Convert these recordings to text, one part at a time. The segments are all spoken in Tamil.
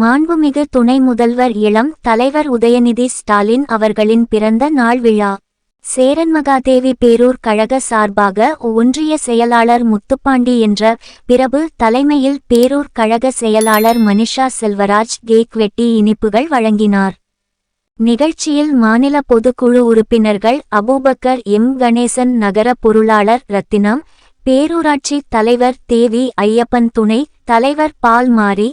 மாண்புமிகு துணை முதல்வர் இளம் தலைவர் உதயநிதி ஸ்டாலின் அவர்களின் பிறந்த நாள் விழா. சேரன்மகாதேவி பேரூர் கழக சார்பாக ஒன்றிய செயலாளர் முத்துப்பாண்டி என்ற பிரபு தலைமையில் பேரூர் கழக செயலாளர் மனிஷா செல்வராஜ் கேக் வெட்டி இனிப்புகள் வழங்கினார். நிகழ்ச்சியில் மாநில பொதுக்குழு உறுப்பினர்கள் அபூபக்கர் எம். கணேசன் நகர பொருளாளர் ரத்தினம் பேரூராட்சி தலைவர் தேவி ஐயப்பன் துணை தலைவர் பால் மாரி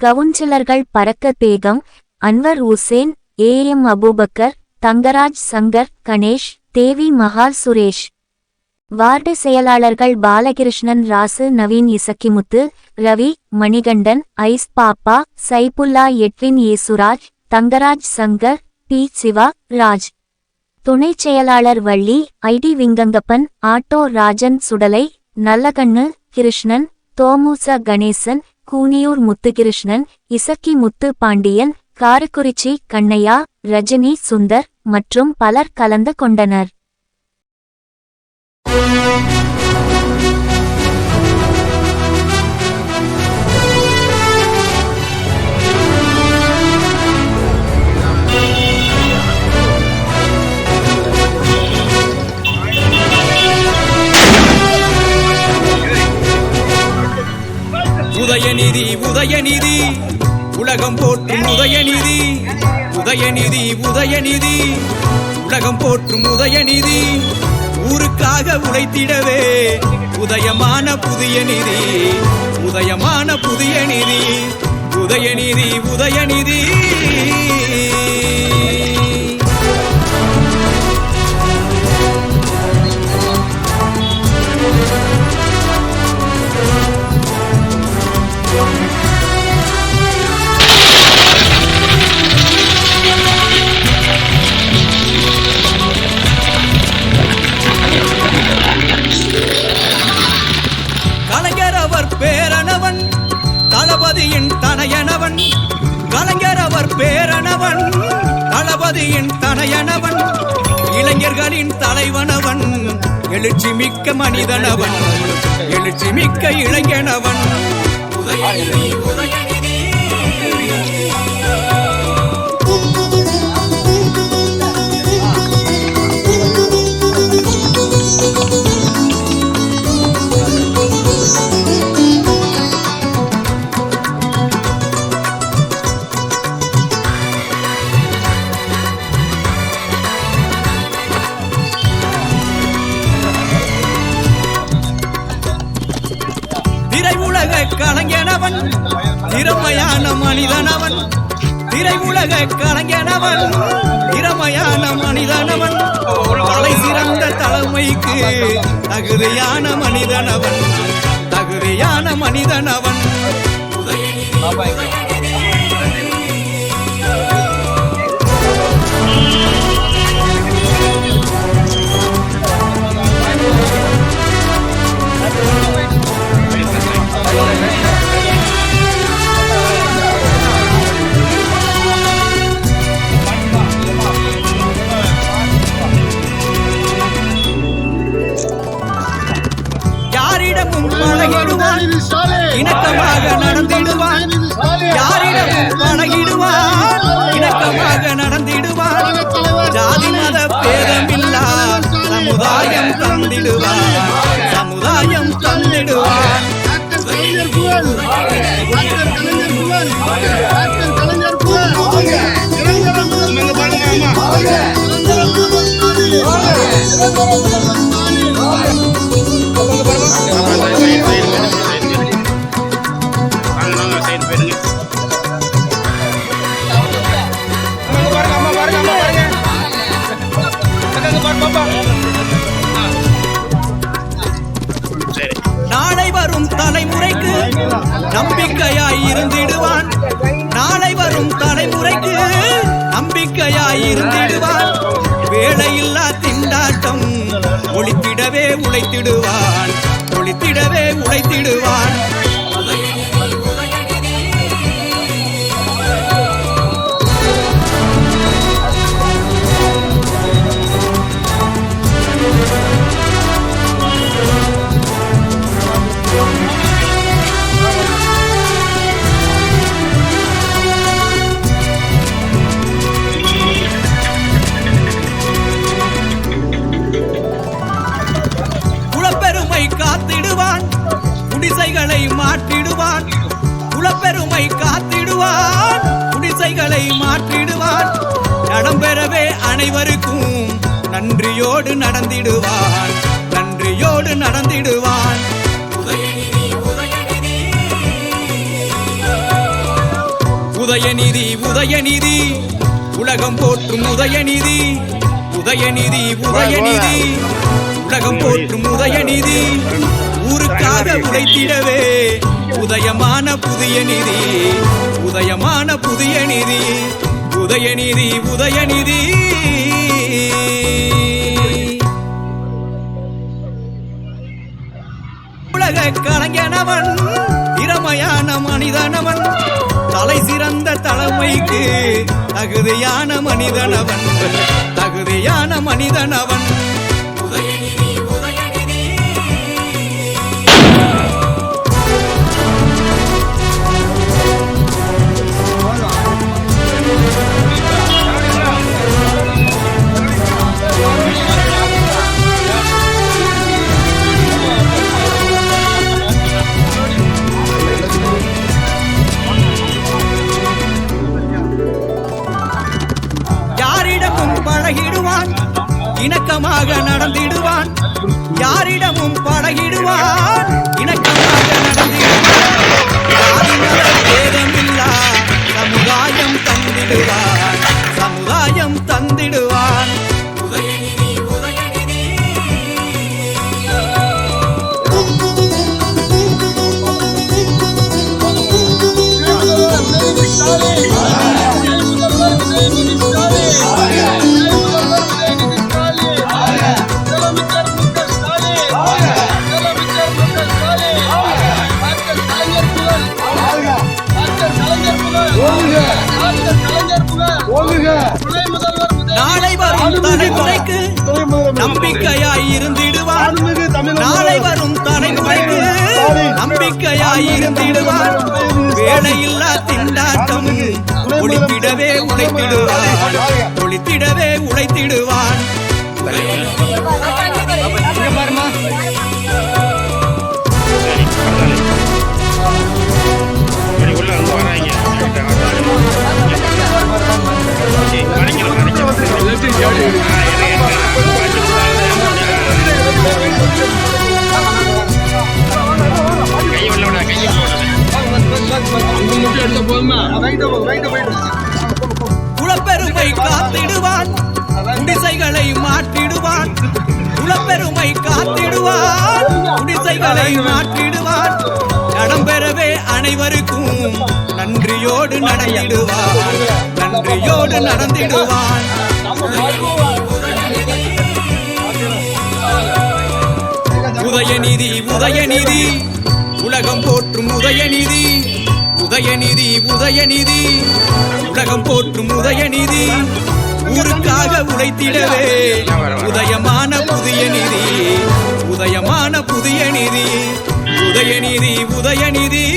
கவுன்சிலர்கள் பறக்க Begum Anwar Hussain A M Abubakkar Thangaraj Shankar Ganesh Devi Mahal Suresh. Ward செயலாளர்கள் Balakrishnan Rasu Naveen Isakkimuthu Ravi Manikandan ice Pappa Saifullah Edwin Yesuraj Thangaraj Shankar P Siva Raj. துணைச் செயலாளர் வள்ளி ஐடி விங்கங்கப்பன் ஆட்டோ ராஜன் சுடலை நல்லகண்ணு கிருஷ்ணன் தோமுச கணேசன் கூனியூர் முத்துகிருஷ்ணன் இசக்கி முத்து பாண்டியன் காரக்குறிச்சி கண்ணையா ரஜினி சுந்தர் மற்றும் பலர் கலந்து கொண்டனர். உதயநிதி உலகம் போற்றும் உதயநிதி உதயநிதி உதயநிதி உலகம் போற்றும் உதயநிதி ஊருக்காக உழைத்திடவே உதயமான புதிய நிதி உதயமான புதிய நிதி உதயநிதி உதயநிதி. தளபதியின் தனையனவன் இளைஞர்களின் தலைவனவன் எழுச்சி மிக்க மனிதனவன் எழுச்சி மிக்க இளைஞனவன். உதயநிதி உதயநிதி. திரையுலக கலைஞனவன் திறமையான மனிதனவன். திரையுலக கலைஞனவன் திறமையான மனிதனவன். தலை சிறந்த தலைமைக்கு தகுதியான மனிதனவன். தகுதியான மனிதனவன். நம்பிக்கையாய் இருந்திடுவான் நாளை வரும் தலைமுறைக்கு நம்பிக்கையாய் இருந்திடுவான் வேலையில்லா திண்டாட்டம் ஒளித்திடவே உழைத்திடுவான். ஒளித்திடவே உழைத்திடுவான். பெறவே அனைவருக்கும் நன்றியோடு நடந்திடுவான் நன்றியோடு நடந்திடுவான். உதயநிதி உதயநிதி. உதயநிதி உதயநிதி. உலகம் போற்றும் உதயநிதி. உதயநிதி உதயநிதி. உலகம் போற்றும் உதயநிதி. ஊருக்காக உழைத்திடவே உதயமான புதிய நிதி. உதயமான புதிய நிதி. உதயநிதி உதயநிதி. உலக கலைஞனவன் திறமையான மனிதனவன். தலை சிறந்த தலைமைக்கு தகுதியான மனிதனவன். தகுதியான மனிதனவன். உதயநிதி இணக்கமாக நடந்திடுவான். யாரிடமும் பழகிடுவான். வேலையில்லா திண்டாட்டம். ஒளித்திடவே உழைத்திடுவான். ஒளித்திடவே உழைத்திடுவான். இப்படி உள்ள குலப்பெருமை காத்திடுவான். குடிசைகளை மாற்றிடுவான். குலப்பெருமை காத்திடுவான். குடிசைகளை மாற்றிடுவான். நடம்பெறவே அனைவருக்கும் நன்றியோடு நடந்திடுவான் நன்றியோடு நடந்திடுவான் உதயநிதி உதயநிதி. உலகம் போற்றும் உதயநிதி. உதயநிதி உதயநிதி. உலகம் போற்றும் உதயநிதி. ஊருக்காக உழைத்திடவே. உதயமான புதிய நிதி. உதயமான புதிய நிதி. உதயநிதி உதயநிதி.